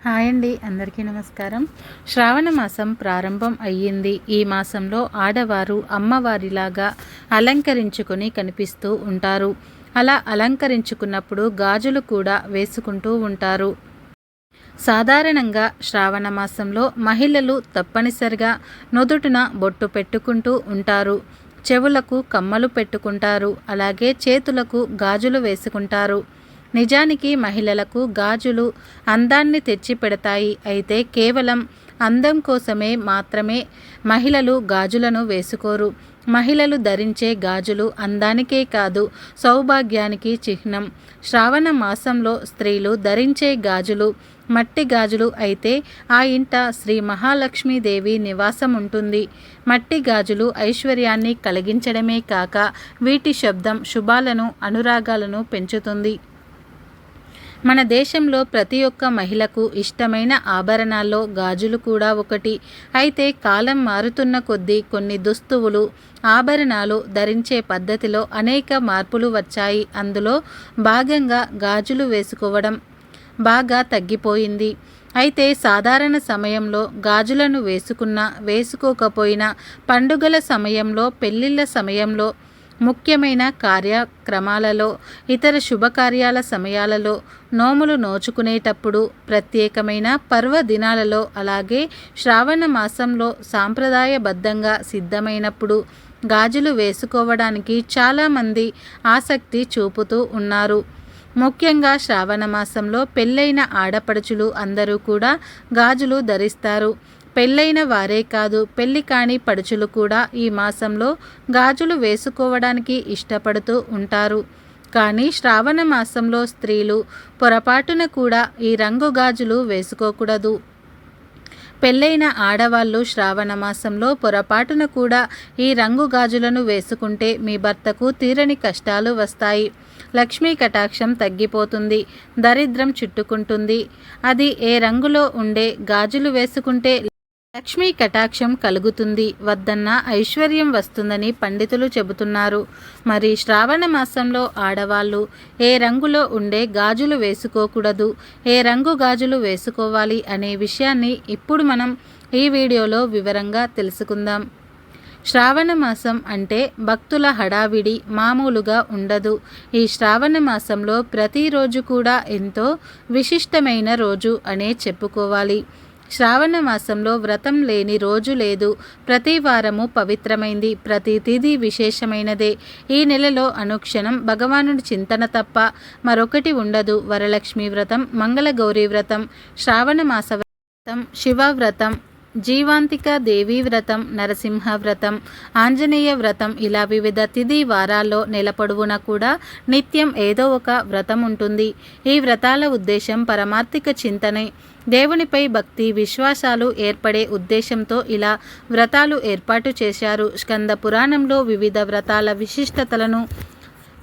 Hi అండి అందరికీ నమస్కారం. శ్రావణ మాసం ప్రారంభం అయ్యింది. ఈ మాసంలో ఆడవారు అమ్మవారిలాగా అలంకరించుకొని కనిపిస్తూ ఉంటారు. అలా అలంకరించుకున్నప్పుడు గాజులు కూడా వేసుకుంటూ ఉంటారు. సాధారణంగా శ్రావణ మాసంలో మహిళలు తప్పనిసరిగా నుదుటిన బొట్టు పెట్టుకుంటూ ఉంటారు. చెవులకు కమ్మలు పెట్టుకుంటారు. అలాగే చేతులకు గాజులు వేసుకుంటారు. నిజానికి మహిళలకు గాజులు అందాన్ని తెచ్చిపెడతాయి అయితే కేవలం అందం కోసమే మాత్రమే మహిళలు గాజులను వేసుకోరు. మహిళలు ధరించే గాజులు అందానికే కాదు సౌభాగ్యానికి చిహ్నం. శ్రావణ మాసంలో స్త్రీలు ధరించే గాజులు మట్టి గాజులు అయితే ఆ ఇంట శ్రీ మహాలక్ష్మీదేవి నివాసం ఉంటుంది. మట్టి గాజులు ఐశ్వర్యాన్ని కలిగించడమే కాక వీటి శబ్దం శుభాలను అనురాగాలను పెంచుతుంది. మన దేశంలో ప్రతి ఒక్క మహిళకు ఇష్టమైన ఆభరణాల్లో గాజులు కూడా ఒకటి. అయితే కాలం మారుతున్న కొద్దీ కొన్ని దుస్తువులు ఆభరణాలు ధరించే పద్ధతిలో అనేక మార్పులు వచ్చాయి. అందులో భాగంగా గాజులు వేసుకోవడం బాగా తగ్గిపోయింది. అయితే సాధారణ సమయంలో గాజులను వేసుకున్నా వేసుకోకపోయినా పండుగల సమయంలో పెళ్ళిళ్ళ సమయంలో ముఖ్యమైన కార్యక్రమాలలో ఇతర శుభకార్యాల సమయాలలో నోములు నోచుకునేటప్పుడు ప్రత్యేకమైన పర్వదినాలలో అలాగే శ్రావణ మాసంలో సాంప్రదాయబద్ధంగా సిద్ధమైనప్పుడు గాజులు వేసుకోవడానికి చాలామంది ఆసక్తి చూపుతూ ఉన్నారు. ముఖ్యంగా శ్రావణ మాసంలో పెళ్ళైన ఆడపడుచులు అందరూ కూడా గాజులు ధరిస్తారు. పెళ్ళైన వారే కాదు పెళ్ళి కాని పడుచులు కూడా ఈ మాసంలో గాజులు వేసుకోవడానికి ఇష్టపడుతూ ఉంటారు. కానీ శ్రావణ మాసంలో స్త్రీలు పొరపాటున కూడా ఈ రంగు గాజులు వేసుకోకూడదు. పెళ్ళైన ఆడవాళ్ళు శ్రావణ మాసంలో పొరపాటున కూడా ఈ రంగు గాజులను వేసుకుంటే మీ భర్తకు తీరని కష్టాలు వస్తాయి. లక్ష్మీ కటాక్షం తగ్గిపోతుంది దరిద్రం చుట్టుకుంటుంది. అది ఏ రంగులో ఉండే గాజులు వేసుకుంటే లక్ష్మీ కటాక్షం కలుగుతుంది. వద్దన్న ఐశ్వర్యం వస్తుందని పండితులు చెబుతున్నారు. మరి శ్రావణ మాసంలో ఆడవాళ్ళు ఏ రంగులో ఉండే గాజులు వేసుకోకూడదు. ఏ రంగు గాజులు వేసుకోవాలి అనే విషయాన్ని ఇప్పుడు మనం ఈ వీడియోలో వివరంగా తెలుసుకుందాం. శ్రావణ మాసం అంటే భక్తుల హడావిడి మామూలుగా ఉండదు. ఈ శ్రావణ మాసంలో ప్రతిరోజు కూడా ఎంతో విశిష్టమైన రోజు అనే చెప్పుకోవాలి. శ్రావణ మాసంలో వ్రతం లేని రోజు లేదు. ప్రతి వారము పవిత్రమైంది. ప్రతి తిథి విశేషమైనదే. ఈ నెలలో అనుక్షణం భగవానుడి చింతన తప్ప మరొకటి ఉండదు. వరలక్ష్మి వ్రతం మంగళగౌరీ వ్రతం శ్రావణ మాస వ్రతం శివవ్రతం జీవాంతిక దేవీ వ్రతం నరసింహ వ్రతం ఆంజనేయ వ్రతం ఇలా వివిధ తిథి వారాల్లో నెల పొడవునా కూడా నిత్యం ఏదో ఒక వ్రతం ఉంటుంది. ఈ వ్రతాల ఉద్దేశం పరమార్థిక చింతనే. దేవునిపై భక్తి విశ్వాసాలు ఏర్పడే ఉద్దేశంతో ఇలా వ్రతాలు ఏర్పాటు చేశారు. స్కంద పురాణంలో వివిధ వ్రతాల విశిష్టతలను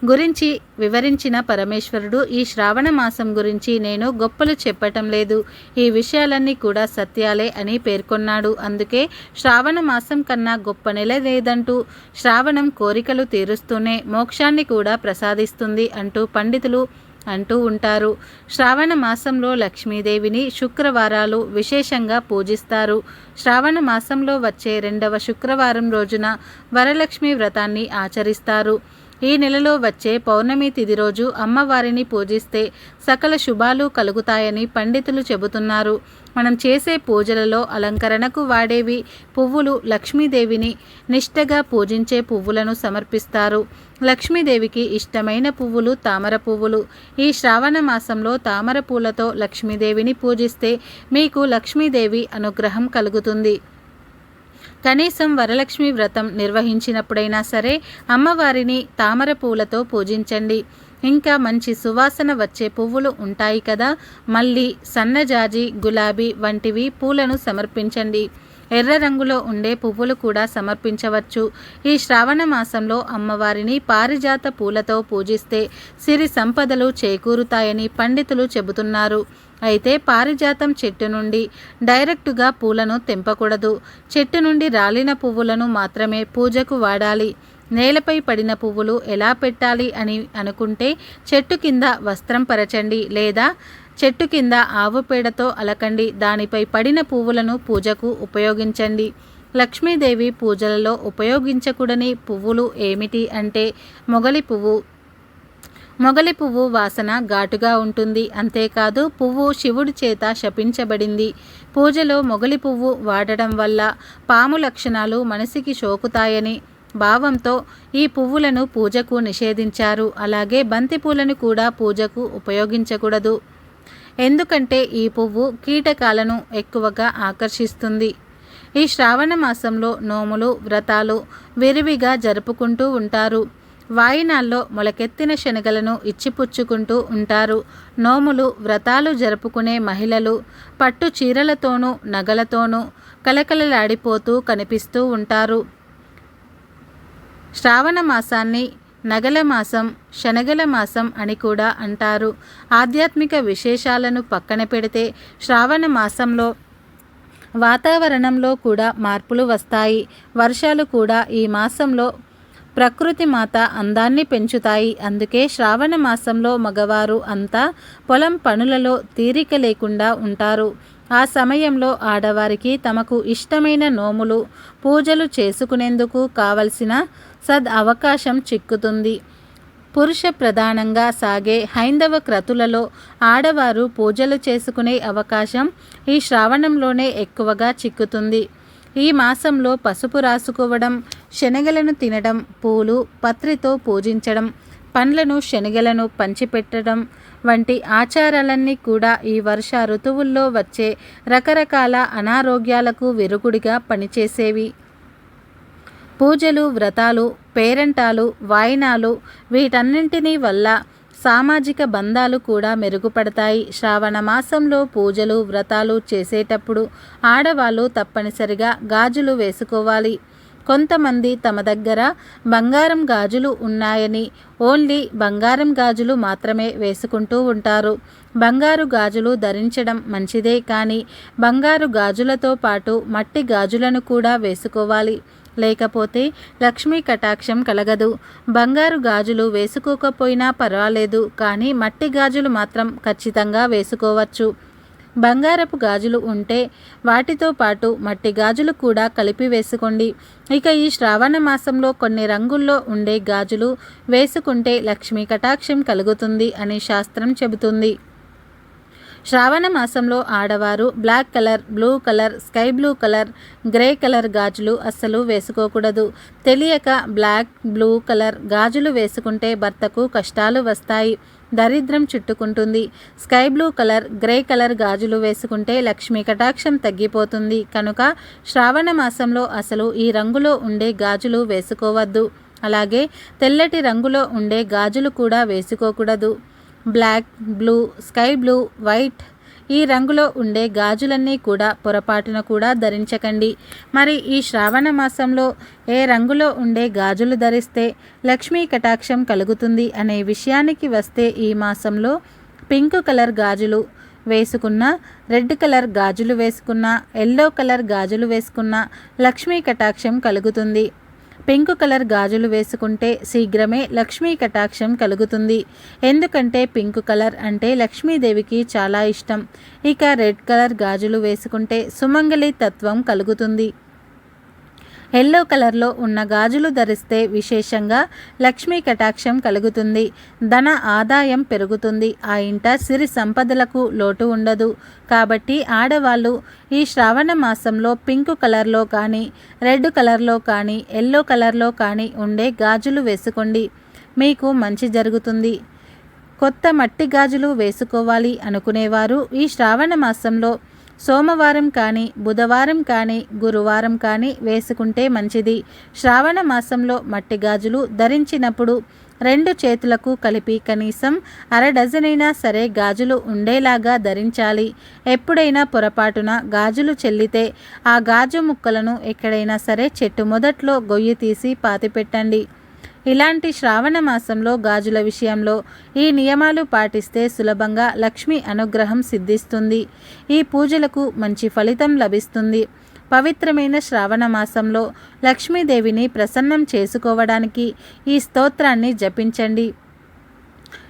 గురించి వివరించిన పరమేశ్వరుడు ఈ శ్రావణ మాసం గురించి నేను గొప్పలు చెప్పటం లేదు. ఈ విషయాలన్నీ కూడా సత్యాలే అని పేర్కొన్నాడు. అందుకే శ్రావణ మాసం కన్నా గొప్ప నెల లేదంటూ శ్రావణం కోరికలు తీరుస్తూనే మోక్షాన్ని కూడా ప్రసాదిస్తుంది అంటూ పండితులు అంటూ ఉంటారు. శ్రావణ మాసంలో లక్ష్మీదేవిని శుక్రవారాలు విశేషంగా పూజిస్తారు. శ్రావణ మాసంలో వచ్చే రెండవ శుక్రవారం రోజున వరలక్ష్మి వ్రతాన్ని ఆచరిస్తారు. ఈ నెలలో వచ్చే పౌర్ణమి తిది రోజు అమ్మవారిని పూజిస్తే సకల శుభాలు కలుగుతాయని పండితులు చెబుతున్నారు. మనం చేసే పూజలలో అలంకరణకు వాడేవి పువ్వులు లక్ష్మీదేవిని నిష్టగా పూజించే పువ్వులను సమర్పిస్తారు. లక్ష్మీదేవికి ఇష్టమైన పువ్వులు తామర పువ్వులు. ఈ శ్రావణ మాసంలో తామర పూలతో లక్ష్మీదేవిని పూజిస్తే మీకు లక్ష్మీదేవి అనుగ్రహం కలుగుతుంది. కనీసం వరలక్ష్మి వ్రతం నిర్వహించినప్పుడైనా సరే అమ్మవారిని తామర పూలతో పూజించండి. ఇంకా మంచి సువాసన వచ్చే పువ్వులు ఉంటాయి కదా మళ్ళీ సన్నజాజి గులాబీ వంటివి పూలను సమర్పించండి. ఎర్ర రంగులో ఉండే పువ్వులు కూడా సమర్పించవచ్చు. ఈ శ్రావణ మాసంలో అమ్మవారిని పారిజాత పూలతో పూజిస్తే సిరి సంపదలు చేకూరుతాయని పండితులు చెబుతున్నారు. అయితే పారిజాతం చెట్టు నుండి డైరెక్టుగా పూలను తెంపకూడదు. చెట్టు నుండి రాలిన పువ్వులను మాత్రమే పూజకు వాడాలి. నేలపై పడిన పువ్వులు ఎలా పెట్టాలి అని అనుకుంటే చెట్టు కింద వస్త్రం పరచండి లేదా చెట్టు కింద ఆవు పేడతో అలకండి. దానిపై పడిన పువ్వులను పూజకు ఉపయోగించండి. లక్ష్మీదేవి పూజలలో ఉపయోగించకూడని పువ్వులు ఏమిటి అంటే మొగలి పువ్వు. మొగలి పువ్వు వాసన ఘాటుగా ఉంటుంది. అంతేకాదు పువ్వు శివుడి చేత శపించబడింది. పూజలో మొగలి పువ్వు వాడడం వల్ల పాము లక్షణాలు మనసుకి సోకుతాయని భావంతో ఈ పువ్వులను పూజకు నిషేధించారు. అలాగే బంతి పూలను కూడా పూజకు ఉపయోగించకూడదు. ఎందుకంటే ఈ పువ్వు కీటకాలను ఎక్కువగా ఆకర్షిస్తుంది. ఈ శ్రావణ మాసంలో నోములు వ్రతాలు విరివిగా జరుపుకుంటూ ఉంటారు. వాయినాల్లో మొలకెత్తిన శనగలను ఇచ్చిపుచ్చుకుంటూ ఉంటారు. నోములు వ్రతాలు జరుపుకునే మహిళలు పట్టు చీరలతోనూ నగలతోనూ కలకలలాడిపోతూ కనిపిస్తూ ఉంటారు. శ్రావణ మాసాన్ని నగల మాసం శనగల మాసం అని కూడా అంటారు. ఆధ్యాత్మిక విశేషాలను పక్కన పెడితే శ్రావణ మాసంలో వాతావరణంలో కూడా మార్పులు వస్తాయి. వర్షాలు కూడా ఈ మాసంలో ప్రకృతి మాత అందాన్ని పెంచుతాయి. అందుకే శ్రావణ మాసంలో మగవారు అంతా పొలం పనులలో తీరిక లేకుండా ఉంటారు. ఆ సమయంలో ఆడవారికి తమకు ఇష్టమైన నోములు పూజలు చేసుకునేందుకు కావలసిన సద్ అవకాశం చిక్కుతుంది. పురుష ప్రధానంగా సాగే హైందవ క్రతులలో ఆడవారు పూజలు చేసుకునే అవకాశం ఈ శ్రావణంలోనే ఎక్కువగా చిక్కుతుంది. ఈ మాసంలో పసుపు రాసుకోవడం శనగలను తినడం పూలు పత్రితో పూజించడం పండ్లను శనగలను పంచిపెట్టడం వంటి ఆచారాలన్నీ కూడా ఈ వర్ష ఋతువుల్లో వచ్చే రకరకాల అనారోగ్యాలకు విరుగుడిగా పనిచేసేవి. పూజలు వ్రతాలు పేరంటాలు వాయినాలు వీటన్నింటినీ వల్ల సామాజిక బంధాలు కూడా మెరుగుపడతాయి. శ్రావణ మాసంలో పూజలు వ్రతాలు చేసేటప్పుడు ఆడవాళ్ళు తప్పనిసరిగా గాజులు వేసుకోవాలి. కొంతమంది తమ దగ్గర బంగారం గాజులు ఉన్నాయని ఓన్లీ బంగారం గాజులు మాత్రమే వేసుకుంటూ ఉంటారు. బంగారు గాజులు ధరించడం మంచిదే కానీ బంగారు గాజులతో పాటు మట్టి గాజులను కూడా వేసుకోవాలి. లేకపోతే లక్ష్మీ కటాక్షం కలగదు. బంగారు గాజులు వేసుకోకపోయినా పర్వాలేదు కానీ మట్టి గాజులు మాత్రం ఖచ్చితంగా వేసుకోవచ్చు. బంగారపు గాజులు ఉంటే వాటితో పాటు మట్టి గాజులు కూడా కలిపి వేసుకోండి. ఇక ఈ శ్రావణ మాసంలో కొన్ని రంగుల్లో ఉండే గాజులు వేసుకుంటే లక్ష్మీ కటాక్షం కలుగుతుంది అని శాస్త్రం చెబుతుంది. శ్రావణ మాసంలో ఆడవారు black colour blue colour sky blue colour grey colour గాజులు అస్సలు వేసుకోకూడదు. తెలియక బ్లాక్ బ్లూ కలర్ గాజులు వేసుకుంటే భర్తకు కష్టాలు వస్తాయి. దరిద్రం చుట్టుకుంటుంది. Sky blue colour grey colour గాజులు వేసుకుంటే లక్ష్మీ కటాక్షం తగ్గిపోతుంది. కనుక శ్రావణ మాసంలో అసలు ఈ రంగులో ఉండే గాజులు వేసుకోవద్దు. అలాగే తెల్లటి రంగులో ఉండే గాజులు కూడా వేసుకోకూడదు. Black blue sky blue white ఈ రంగులో ఉండే గాజులన్నీ కూడా పొరపాటున కూడా ధరించకండి. మరి ఈ శ్రావణ మాసంలో ఏ రంగులో ఉండే గాజులు ధరిస్తే లక్ష్మీ కటాక్షం కలుగుతుంది అనే విషయానికి వస్తే ఈ మాసంలో పింక్ కలర్ గాజులు వేసుకున్న రెడ్ కలర్ గాజులు వేసుకున్న ఎల్లో కలర్ గాజులు వేసుకున్న లక్ష్మీ కటాక్షం కలుగుతుంది. పింక్ కలర్ గాజులు వేసుకుంటే శీఘ్రమే లక్ష్మీ కటాక్షం కలుగుతుంది. ఎందుకంటే పింక్ కలర్ అంటే లక్ష్మీదేవికి చాలా ఇష్టం. ఇక రెడ్ కలర్ గాజులు వేసుకుంటే సుమంగళి తత్వం కలుగుతుంది. ఎల్లో కలర్లో ఉన్న గాజులు ధరిస్తే విశేషంగా లక్ష్మీ కటాక్షం కలుగుతుంది. ధన ఆదాయం పెరుగుతుంది. ఆ ఇంట సిరి సంపదలకు లోటు ఉండదు. కాబట్టి ఆడవాళ్ళు ఈ శ్రావణ మాసంలో పింక్ కలర్లో కానీ రెడ్ కలర్లో కానీ ఎల్లో కలర్లో కానీ ఉండే గాజులు వేసుకోండి. మీకు మంచి జరుగుతుంది. కొత్త మట్టి గాజులు వేసుకోవాలి అనుకునేవారు ఈ శ్రావణ మాసంలో సోమవారం కానీ బుధవారం కానీ గురువారం కానీ వేసుకుంటే మంచిది. శ్రావణ మాసంలో మట్టి గాజులు ధరించినప్పుడు రెండు చేతులకు కలిపి కనీసం అర డజనైనా సరే గాజులు ఉండేలాగా ధరించాలి. ఎప్పుడైనా పొరపాటున గాజులు చెల్లితే ఆ గాజు ముక్కలను ఎక్కడైనా సరే చెట్టు మొదట్లో గొయ్యి తీసి పాతిపెట్టండి. ఇలాంటి శ్రావణ మాసంలో గాజుల విషయంలో ఈ నియమాలు పాటిస్తే సులభంగా లక్ష్మి అనుగ్రహం సిద్ధిస్తుంది. ఈ పూజలకు మంచి ఫలితం లభిస్తుంది. పవిత్రమైన శ్రావణ మాసంలో లక్ష్మీదేవిని ప్రసన్నం చేసుకోవడానికి ఈ స్తోత్రాన్ని జపించండి.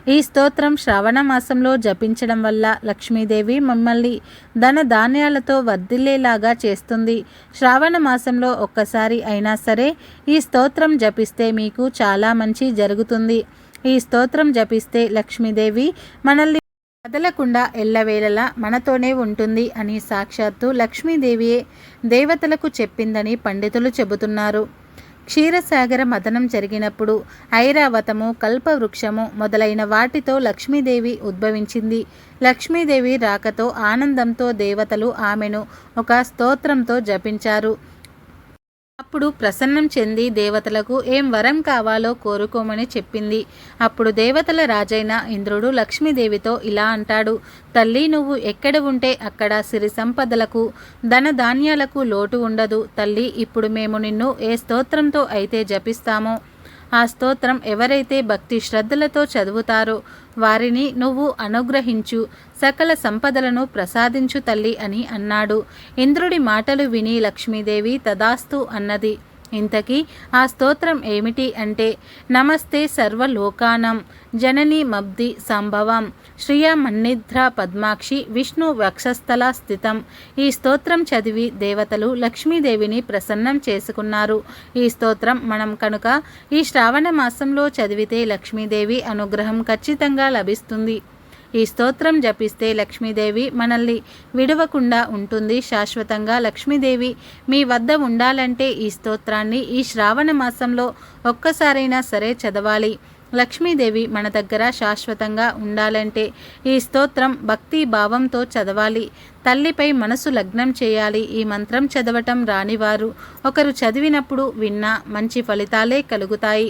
ఈ స్తోత్రం శ్రావణ మాసంలో జపించడం వల్ల లక్ష్మీదేవి మమ్మల్ని ధన ధాన్యాలతో వర్ధిల్లేలాగా చేస్తుంది. శ్రావణ మాసంలో ఒక్కసారి అయినా సరే ఈ స్తోత్రం జపిస్తే మీకు చాలా మంచి జరుగుతుంది. ఈ స్తోత్రం జపిస్తే లక్ష్మీదేవి మనల్ని కదలకుండా ఎల్లవేళలా మనతోనే ఉంటుంది అని సాక్షాత్తు లక్ష్మీదేవియే దేవతలకు చెప్పిందని పండితులు చెబుతున్నారు. క్షీరసాగర మదనం జరిగినప్పుడు ఐరావతము కల్పవృక్షము మొదలైన వాటితో లక్ష్మీదేవి ఉద్భవించింది. లక్ష్మీదేవి రాకతో ఆనందంతో దేవతలు ఆమెను ఒక స్తోత్రంతో జపించారు. అప్పుడు ప్రసన్నం చెంది దేవతలకు ఏం వరం కావాలో కోరుకోమని చెప్పింది. అప్పుడు దేవతల రాజైన ఇంద్రుడు లక్ష్మీదేవితో ఇలా అంటాడు తల్లి నువ్వు ఎక్కడ ఉంటే అక్కడ సిరి సంపదలకు ధన ధాన్యాలకు లోటు ఉండదు. తల్లి ఇప్పుడు మేము నిన్ను ఏ స్తోత్రంతో అయితే జపిస్తామో ఆ స్తోత్రం ఎవరైతే భక్తి శ్రద్ధలతో చదువుతారో వారిని నువ్వు అనుగ్రహించు సకల సంపదలను ప్రసాదించు తల్లి అని అన్నాడు. ఇంద్రుడి మాటలు విని లక్ష్మీదేవి తదాస్తు అన్నది. ఇంతకీ ఆ స్తోత్రం ఏమిటి అంటే నమస్తే సర్వలోకానం జనని మబ్ది సంభవం శ్రియ మన్నిద్ర పద్మాక్షి విష్ణు వక్షస్థల స్థితం. ఈ స్తోత్రం చదివి దేవతలు లక్ష్మీదేవిని ప్రసన్నం చేసుకున్నారు. ఈ స్తోత్రం మనం కనుక ఈ శ్రావణ మాసంలో చదివితే లక్ష్మీదేవి అనుగ్రహం ఖచ్చితంగా లభిస్తుంది. ఈ స్తోత్రం జపిస్తే లక్ష్మీదేవి మనల్ని విడవకుండా ఉంటుంది. శాశ్వతంగా లక్ష్మీదేవి మీ వద్ద ఉండాలంటే ఈ స్తోత్రాన్ని ఈ శ్రావణ మాసంలో ఒక్కసారైనా సరే చదవాలి. లక్ష్మీదేవి మన దగ్గర శాశ్వతంగా ఉండాలంటే ఈ స్తోత్రం భక్తి భావంతో చదవాలి. తల్లిపై మనసు లగ్నం చేయాలి. ఈ మంత్రం చదవటం రానివారు. ఒకరు చదివినప్పుడు విన్నా మంచి ఫలితాలే కలుగుతాయి.